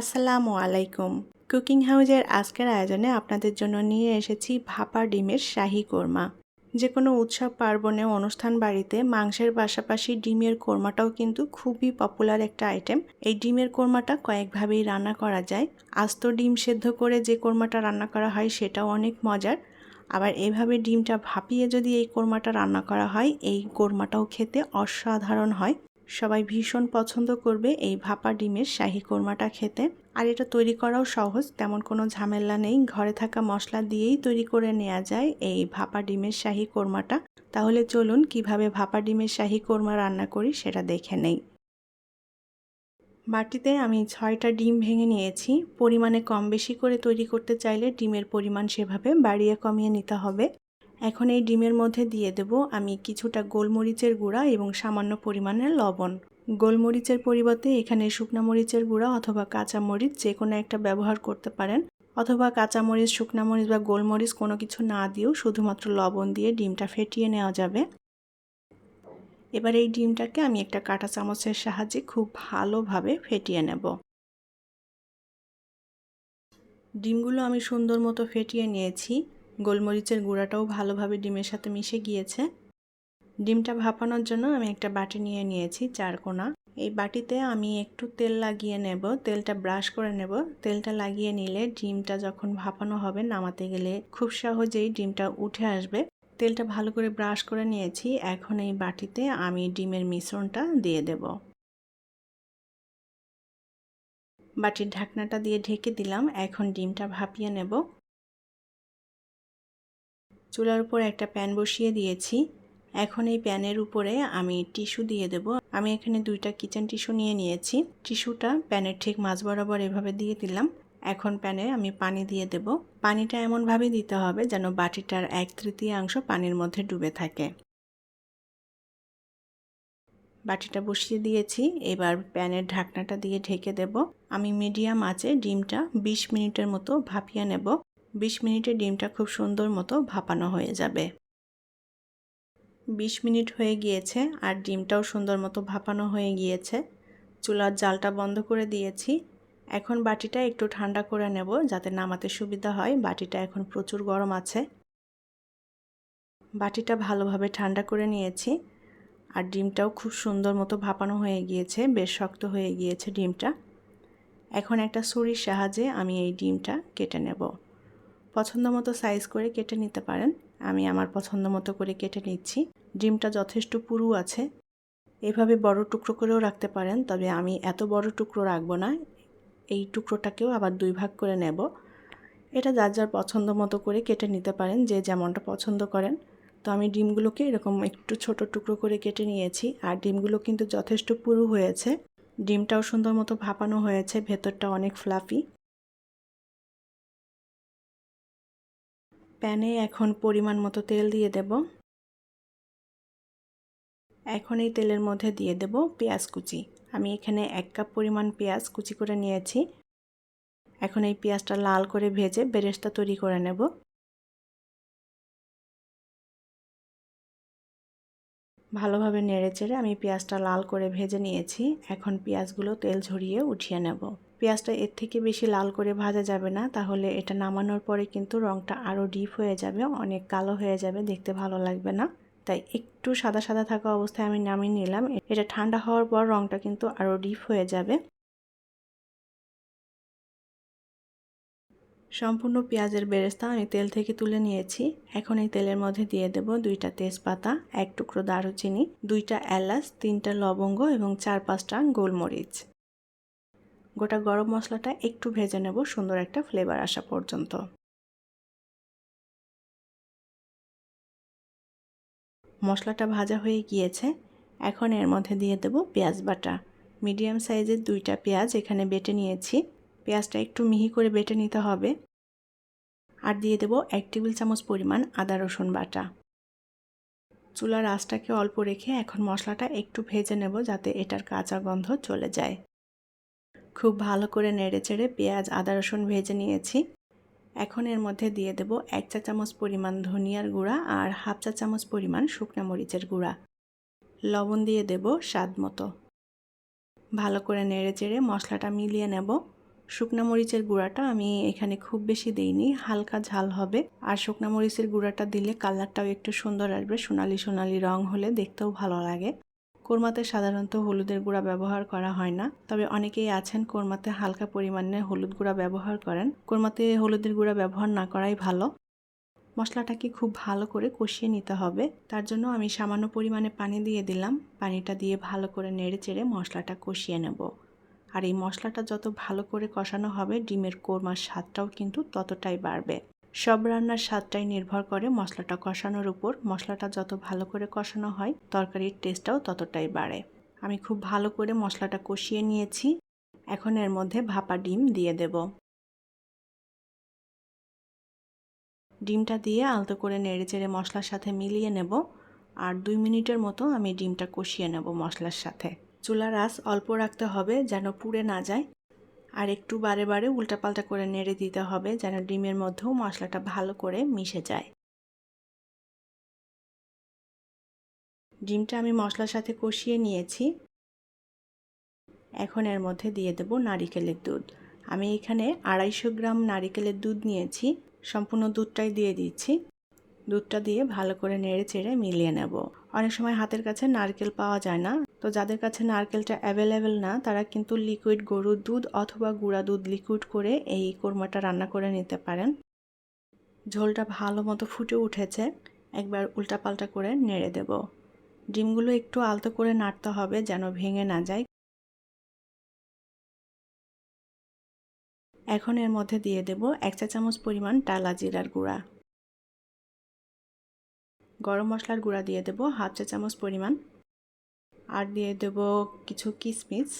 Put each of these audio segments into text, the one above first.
আসসালামু আলাইকুম। কুকিং হাউজের আজকের আয়োজনে আপনাদের জন্য নিয়ে এসেছি ভাপা ডিমের শাহি কোরমা। যে কোনো উৎসব, পার্বণে, অনুষ্ঠান বাড়িতে মাংসের পাশাপাশি ডিমের কোরমাটাও কিন্তু খুবই পপুলার একটা আইটেম। এই ডিমের কোরমাটা কয়েকভাবেই রান্না করা যায়। আস্ত ডিম সেদ্ধ করে যে কোরমাটা রান্না করা হয় সেটাও অনেক মজার। আবার এভাবে ডিমটা ভাপিয়ে যদি এই কোরমাটা রান্না করা হয়, এই কোরমাটাও খেতে অসাধারণ হয়। সবাই ভীষণ পছন্দ করবে এই ভাপা ডিমের শাহি কোরমাটা খেতে। আর এটা তৈরি করাও সহজ, তেমন কোনো ঝামেলা নেই। ঘরে থাকা মশলা দিয়েই তৈরি করে নেওয়া যায় এই ভাপা ডিমের শাহি কোরমাটা। তাহলে চলুন কীভাবে ভাপা ডিমের শাহি কোরমা রান্না করি সেটা দেখে নেই। বাটিতে আমি ছয়টা ডিম ভেঙে নিয়েছি। পরিমাণে কম বেশি করে তৈরি করতে চাইলে ডিমের পরিমাণ সেভাবে বাড়িয়ে কমিয়ে নিতে হবে। এখন এই ডিমের মধ্যে দিয়ে দেব আমি কিছুটা গোলমরিচের গুঁড়া এবং সামান্য পরিমাণের লবণ। গোলমরিচের পরিবর্তে এখানে শুকনো মরিচের গুঁড়া অথবা কাঁচা মরিচ যে কোনো একটা ব্যবহার করতে পারেন। অথবা কাঁচামরিচ শুকনো মরিচ বা গোলমরিচ কোনো কিছু না দিয়েও শুধুমাত্র লবণ দিয়ে ডিমটা ফেটিয়ে নেওয়া যাবে। এবার এই ডিমটাকে আমি একটা কাঁটা চামচের সাহায্যে খুব ভালোভাবে ফেটিয়ে নেব। ডিমগুলো আমি সুন্দর মতো ফেটিয়ে নিয়েছি। গোলমরিচের গুঁড়াটাও ভালোভাবে ডিমের সাথে মিশে গিয়েছে। ডিমটা ভাপানোর জন্য আমি একটা বাটি নিয়ে নিয়েছি চারকোনা এই বাটিতে আমি একটু তেল লাগিয়ে নেব, তেলটা ব্রাশ করে নেব। তেলটা লাগিয়ে নিলে ডিমটা যখন ভাপানো হবে, নামাতে গেলে খুব সহজেই ডিমটা উঠে আসবে। তেলটা ভালো করে ব্রাশ করে নিয়েছি, এখন এই বাটিতে আমি ডিমের মিশ্রণটা দিয়ে দেব। বাটির ঢাকনাটা দিয়ে ঢেকে দিলাম, এখন ডিমটা ভাপিয়ে নেব। চুলার উপর একটা প্যান বসিয়ে দিয়েছি। এখন এই প্যানের উপরে আমি টিস্যু দিয়ে দেব। আমি এখানে দুইটা কিচেন টিস্যু নিয়ে নিয়েছি। টিস্যুটা প্যানের ঠিক মাছ বরাবর এভাবে দিয়ে দিলাম। এখন প্যানে আমি পানি দিয়ে দেব। পানিটা এমনভাবে দিতে হবে যেন বাটিটার এক তৃতীয়াংশ পানির মধ্যে ডুবে থাকে। বাটিটা বসিয়ে দিয়েছি। এবার প্যানের ঢাকনাটা দিয়ে ঢেকে দেব। আমি মিডিয়াম আঁচে ডিমটা ২০ মিনিটের মতো ভাপিয়ে নেব। বিশ মিনিটে ডিমটা খুব সুন্দর মতো ভাপানো হয়ে যাবে। বিশ মিনিট হয়ে গিয়েছে আর ডিমটাও সুন্দর মতো ভাপানো হয়ে গিয়েছে। চুলার জালটা বন্ধ করে দিয়েছি। এখন বাটিটা একটু ঠান্ডা করে নেব যাতে নামাতে সুবিধা হয়। বাটিটা এখন প্রচুর গরম আছে। বাটিটা ভালোভাবে ঠান্ডা করে নিয়েছি আর ডিমটাও খুব সুন্দর মতো ভাপানো হয়ে গিয়েছে। বেশ শক্ত হয়ে গিয়েছে ডিমটা। এখন একটা ছুরির সাহায্যে আমি এই ডিমটা কেটে নেব। পছন্দ মতো সাইজ করে কেটে নিতে পারেন। আমি আমার পছন্দ মতো করে কেটে নিচ্ছি। ডিমটা যথেষ্ট পুরু আছে। এভাবে বড় টুকরো করেও রাখতে পারেন, তবে আমি এত বড় টুকরো রাখব না। এই টুকরোটাকেও আবার দুই ভাগ করে নেব। এটা যার যার পছন্দ মতো করে কেটে নিতে পারেন, যে যেমনটা পছন্দ করেন। তো আমি ডিমগুলোকে এরকম একটু ছোট টুকরো করে কেটে নিয়েছি, আর ডিমগুলো কিন্তু যথেষ্ট পুরু হয়েছে। ডিমটাও সুন্দর মতো ভাপানো হয়েছে, ভেতরটা অনেক ফ্লাফি প্যানে এখন পরিমাণ মতো তেল দিয়ে দেব। এখন এই তেলের মধ্যে দিয়ে দেব পেঁয়াজ কুচি। আমি এখানে এক কাপ পরিমাণ পেঁয়াজ কুচি করে নিয়েছি। এখন এই পেঁয়াজটা লাল করে ভেজে বেরেস্তা তৈরি করে নেব। ভালোভাবে নেড়ে চেড়ে আমি পেঁয়াজটা লাল করে ভেজে নিয়েছি। এখন পেঁয়াজগুলো তেল ঝরিয়ে উঠিয়ে নেব। পেঁয়াজটা এর থেকে বেশি লাল করে ভাজা যাবে না, তাহলে এটা নামানোর পরে কিন্তু রঙটা আরও ডিপ হয়ে যাবে, অনেক কালো হয়ে যাবে, দেখতে ভালো লাগবে না। তাই একটু সাদা সাদা থাকা অবস্থায় আমি নামিয়ে নিলাম। এটা ঠান্ডা হওয়ার পর রঙটা কিন্তু আরও ডিপ হয়ে যাবে। সম্পূর্ণ পেঁয়াজের বেরেস্তা আমি তেল থেকে তুলে নিয়েছি। এখন এই তেলের মধ্যে দিয়ে দেব দুইটা তেজপাতা, এক টুকরো দারুচিনি, দুইটা এলাচ, তিনটা লবঙ্গ এবং চার পাঁচটা গোলমরিচ। গোটা গরম মশলাটা একটু ভেজে নেব সুন্দর একটা ফ্লেভার আসা পর্যন্ত। মশলাটা ভাজা হয়ে গিয়েছে, এখন এর মধ্যে দিয়ে দেব পেঁয়াজ বাটা। মিডিয়াম সাইজের দুইটা পেঁয়াজ এখানে বেটে নিয়েছি, পেঁয়াজটা একটু মিহি করে বেটে নিতে হবে। আর দিয়ে দেব এক টেবিল চামচ পরিমাণ আদা রসুন বাটা। চুলার আঁচটাকে অল্প রেখে এখন মশলাটা একটু ভেজে নেব যাতে এটার কাঁচা গন্ধ চলে যায়। খুব ভালো করে নেড়ে চেড়ে পেঁয়াজ, আদা, রসুন ভেজে নিয়েছি। এখন এর মধ্যে দিয়ে দেব এক চা চামচ পরিমাণ ধনিয়ার গুঁড়া আর হাফ চা চামচ পরিমাণ শুকনো মরিচের গুঁড়া। লবণ দিয়ে দেব স্বাদ মতো। ভালো করে নেড়ে চেড়ে মশলাটা মিলিয়ে নেব। শুকনো মরিচের গুঁড়াটা আমি এখানে খুব বেশি দেইনি, হালকা ঝাল হবে। আর শুকনো মরিচের গুঁড়াটা দিলে কালারটাও একটু সুন্দর আসবে, সোনালি সোনালি রং হলে দেখতেও ভালো লাগে। কোরমাতে সাধারণত হলুদের গুঁড়া ব্যবহার করা হয় না, তবে অনেকেই আছেন কোরমাতে হালকা পরিমাণে হলুদ গুঁড়া ব্যবহার করেন। কোরমাতে হলুদের গুঁড়া ব্যবহার না করাই ভালো। মশলাটাকে খুব ভালো করে কষিয়ে নিতে হবে। তার জন্য আমি সামান্য পরিমাণে পানি দিয়ে দিলাম। পানিটা দিয়ে ভালো করে নেড়ে চেড়ে মশলাটা কষিয়ে নেব। আর এই মশলাটা যত ভালো করে কষানো হবে, ডিমের কোরমার স্বাদটাও কিন্তু ততটাই বাড়বে। সব রান্নার স্বাদটাই নির্ভর করে মশলাটা কষানোর উপর। মশলাটা যত ভালো করে কষানো হয়, তরকারির টেস্টটাও ততটাই বাড়ে। আমি খুব ভালো করে মশলাটা কষিয়ে নিয়েছি। এখন এর মধ্যে ভাপা ডিম দিয়ে দেব। ডিমটা দিয়ে আলতো করে নেড়ে চেড়ে মশলার সাথে মিলিয়ে নেব। আর দুই মিনিটের মতো আমি ডিমটা কষিয়ে নেব মশলার সাথে। চুলার আঁচ অল্প রাখতে হবে যেন পুড়ে না যায়। আর একটু বারে বারে উল্টাপাল্টা করে নেড়ে দিতে হবে যেন ডিমের মধ্যেও মশলাটা ভালো করে মিশে যায়। ডিমটা আমি মশলার সাথে কষিয়ে নিয়েছি। এখন এর মধ্যে দিয়ে দেব নারিকেলের দুধ। আমি এখানে আড়াইশো গ্রাম নারিকেলের দুধ নিয়েছি। সম্পূর্ণ দুধটাই দিয়ে দিচ্ছি। দুধটা দিয়ে ভালো করে নেড়ে চেড়ে মিলিয়ে নেব। অনেক সময় হাতের কাছে নারকেল পাওয়া যায় না তো যাদের কাছে নারকেলটা অ্যাভেলেবেল না, তারা কিন্তু লিকুইড গরুর দুধ অথবা গুঁড়া দুধ লিকুইড করে এই কোরমাটা রান্না করে নিতে পারেন। ঝোলটা ভালো মতো ফুটে উঠেছে, একবার উল্টাপাল্টা করে নেড়ে দেব। ডিমগুলো একটু আলতো করে নাড়তে হবে যেন ভেঙে না যায়। এখন এর মধ্যে দিয়ে দেব এক চা চামচ পরিমাণ টালা জিরার গুঁড়া। গরম মশলার গুঁড়া দিয়ে দেব হাফ চা চামচ পরিমাণ আর দিয়ে দেব কিছু কিশমিশ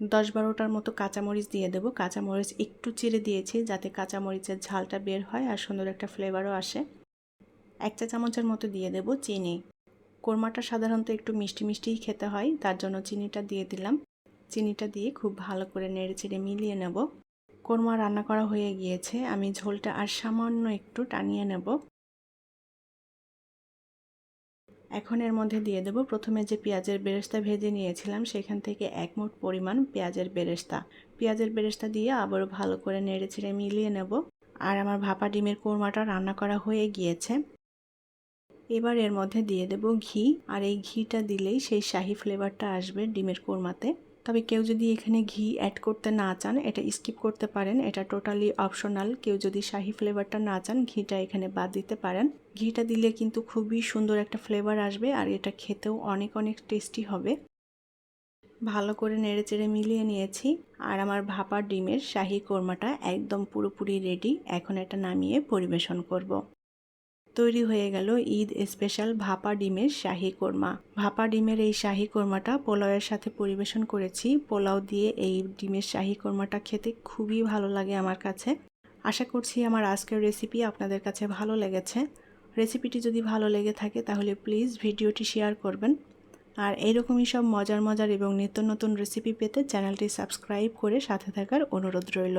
দশ বারোটার মতো কাঁচামরিচ দিয়ে দেবো। কাঁচামরিচ একটু চিড়ে দিয়েছি যাতে কাঁচামরিচের ঝালটা বের হয় আর সুন্দর একটা ফ্লেভারও আসে। এক চা চামচের মতো দিয়ে দেব চিনি। কোরমাটা সাধারণত একটু মিষ্টি মিষ্টিই খেতে হয়, তার জন্য চিনিটা দিয়ে দিলাম। চিনিটা দিয়ে খুব ভালো করে নেড়ে চেড়ে মিলিয়ে নেব। কোরমা রান্না করা হয়ে গিয়েছে, আমি ঝোলটা আর সামান্য একটু টানিয়ে নেব। এখন এর মধ্যে দিয়ে দেব। প্রথমে যে পেঁয়াজের বেরেস্তা ভেজে নিয়েছিলাম, সেখান থেকে এক মুঠ পরিমাণ পেঁয়াজের বেরেস্তা। পেঁয়াজের বেরেস্তা দিয়ে আবারও ভালো করে নেড়ে ছেড়ে মিলিয়ে নেব। আর আমার ভাপা ডিমের কোরমাটা রান্না করা হয়ে গিয়েছে। এবার এর মধ্যে দিয়ে দেব ঘি। আর এই ঘিটা দিলেই সেই শাহি ফ্লেভারটা আসবে ডিমের কোরমাতে। তবে কেউ যদি এখানে ঘি অ্যাড করতে না চান, এটা স্কিপ করতে পারেন। এটা টোটালি অপশনাল কেউ যদি শাহি ফ্লেভারটা না চান, ঘিটা এখানে বাদ দিতে পারেন। ঘিটা দিলে কিন্তু খুবই সুন্দর একটা ফ্লেভার আসবে আর এটা খেতেও অনেক অনেক টেস্টি হবে। ভালো করে নেড়ে চেড়ে মিলিয়ে নিয়েছি। আর আমার ভাপা ডিমের শাহি কোরমাটা একদম পুরোপুরি রেডি এখন এটা নামিয়ে পরিবেশন করব। তৈরি হয়ে গেল ঈদ স্পেশাল ভাপা ডিমের শাহি কোরমা। ভাপা ডিমের এই শাহি কোরমাটা পোলাওয়ের সাথে পরিবেশন করেছি। পোলাও দিয়ে এই ডিমের শাহি কোরমাটা খেতে খুবই ভালো লাগে আমার কাছে। আশা করছি আমার আজকের রেসিপি আপনাদের কাছে ভালো লেগেছে। রেসিপিটি যদি ভালো লেগে থাকে তাহলে প্লিজ ভিডিওটি শেয়ার করবেন। আর এইরকমই সব মজার মজার এবং নিত্য নতুন রেসিপি পেতে চ্যানেলটি সাবস্ক্রাইব করে সাথে থাকার অনুরোধ রইল।